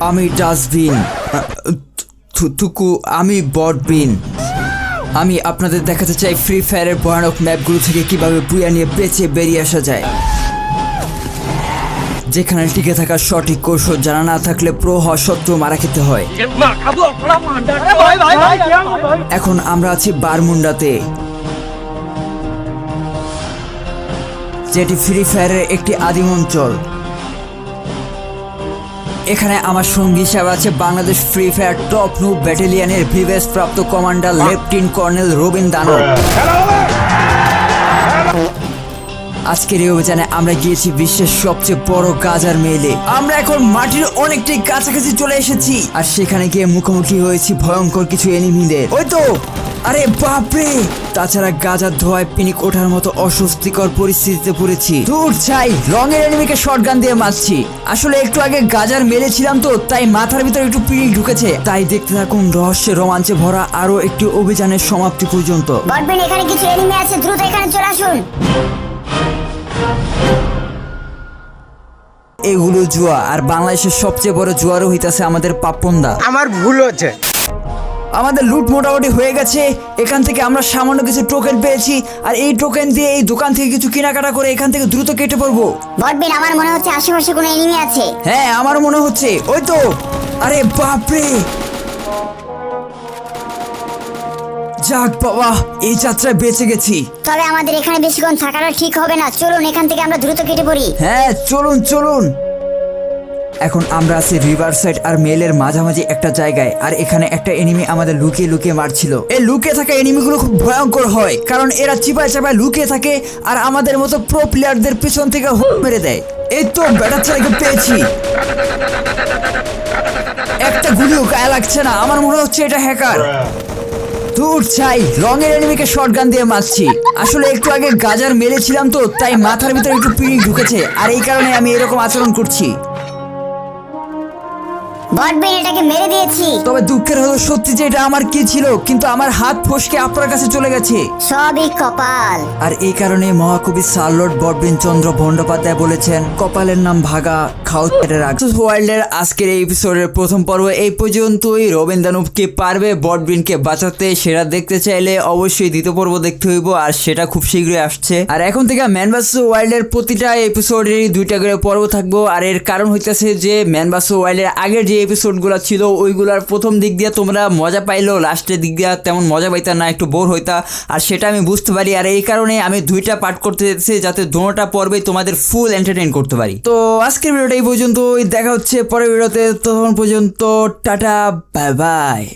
আমি ডাস্টবিন থু- থুকু, আমি বটবিন আমি আপনাদের দেখাতে চাই ফ্রি ফায়ারের ভয়ানক ম্যাপগুলো থেকে কীভাবে বুয়া নিয়ে বেঁচে বেরিয়ে আসা যায়। যেখানে টিকে থাকার সঠিক কৌশল জানা না থাকলে প্রো হওয়া সত্ত্বেও মারা খেতে হয়। এখন আমরা আছি বারমুন্ডাতে, যেটি ফ্রি ফায়ারের একটি আদিম অঞ্চল। এখানে আমার সঙ্গী হিসাবে আছে বাংলাদেশ ফ্রি ফায়ার টপ নু ব্যাটালিয়নের ভিভেস প্রাপ্ত কমান্ডার লেফটেন্ট কর্নেল রবিন দানব। আজকের এই অভিযানে আমরা গিয়েছি বিশ্বের সবচেয়ে বড় গাজার মেলে। আমরা এখন মাটির অনেকটাই কাছাকাছি চলে এসেছি। আর সেখানে গিয়ে মুখোমুখি হয়েছি ভয়ঙ্কর কিছু এনিমিদের ওই তো! আরে বাপরে! তাছাড়া গাজার ধোয়ায় পিনিক ওঠার মতো অস্বস্তিকর পরিস্থিতিতে পড়েছি। দূর চাই রঙের এনিমিকে শটগান দিয়ে মারছি। আসলে একটু আগে গাজার মেরেছিলাম তো তাই মাথার ভিতরে একটু পিনিক ঢুকেছে। তাই দেখতে থাকুন রহস্যে রোমাঞ্চে ভরা আরও একটি অভিযানের সমাপ্তি পর্যন্ত। বটবেন এখানে কিছু এনিমি আছে দ্রুত এখানে চলে আসুন। এগুলো জুয়া আর বাংলাদেশের সবচেয়ে বড় জুয়ারও হইতাছে আমাদের পাপন্দা। আমার ভুল হচ্ছে। আমাদের লুট মোটামুটি হয়ে গেছে। এখান থেকে আমরা সামান্য কিছু টোকেন পেয়েছি আর এই টোকেন দিয়ে এই দোকান থেকে কিছু কেনাকাটা করে এখান থেকে দ্রুত কেটে পড়ব। বটবেন আমার মনে হচ্ছে আশেপাশে কোনো এনিমি আছে। হ্যাঁ আমার মনে হচ্ছে। ওই তো! আরে বাপরে! যাক বাবা এই যাত্রায় বেঁচে গেছি। তবে আমাদের এখানে বেশিক্ষণ থাকাটা ঠিক হবে না। চলুন এখান থেকে আমরা দ্রুত কেটে পড়ি। হ্যাঁ চলুন চলুন। এখন আমরা আছি রিভার সাইড আর মেলের মাঝামাঝি একটা জায়গায়, আর এখানে একটা এনিমি আমাদের লুকিয়ে লুকিয়ে মারছিল। এই লুকিয়ে থাকা এনিমিগুলো খুব ভয়ঙ্কর হয়, কারণ এরা চিপায় চাপায় লুকিয়ে থাকে আর আমাদের মতো প্রো প্লেয়ারদের পিছন থেকে হুক মেরে দেয়। এই তো ব্যাটার ছেলেকে পেয়েছি। একটা গুলিও গায়ে লাগছে না, আমার মনে হচ্ছে এটা হ্যাকার দূর চাই রঙের এনিমিকে শটগান দিয়ে মারছি। আসলে একটু আগে গাজার মেরেছিলাম তো, তাই মাথার ভিতরে একটু পিড়ি ঢুকেছে, আর এই কারণে আমি এরকম আচরণ করছি। বটবেন এটাকে মেরে দিয়েছি। তবে দুঃখের হলো সত্যি যে এটা আমার কি ছিল কিন্তু আমার হাত ফসকে আপনার কাছে চলে গেছে। সবই কপাল। আর এই কারণে মহাকবি সার্লট বটবিন চন্দ্র বন্দ্যোপাধ্যায় বলেছেন কপালের নাম ভাগা খাও ওয়ার্ল্ডের আজকের এই এপিসোডের প্রথম পর্ব এই পর্যন্তই। রবীন্দ্র দানুবকে পারবে বটবিনকে বাঁচাতে সেটা দেখতে চাইলে অবশ্যই দ্বিতীয় পর্ব দেখতে হইব আর সেটা খুব শীঘ্রই আসছে। আর এখন থেকে ম্যানবাস ওয়ার্ল্ডের প্রতিটা এপিসোডেরই দুইটা করে পর্ব থাকব আর এর কারণ হইতেছে যে ম্যানবাস ওয়ার্ল্ডের আগের যে এপিসোডগুলো ছিল, ওইগুলার প্রথম দিক দিয়ে তোমরা মজা পাইলেও লাস্টের দিক দিয়ে তেমন মজা পাইতা না, একটু বোর হইতা। আর সেটা আমি বুঝতে পারি, আর এই কারণে আমি দুইটা পার্ট করতে চাইছি যাতে দোনোটা পর্বে তোমাদের ফুল এন্টারটেইন করতে পারি। তো আজকের ভিডিওটা এই পর্যন্ত দেখা হচ্ছে পরের ভিডিওতে তখন পর্যন্ত, টাটা বাই বাই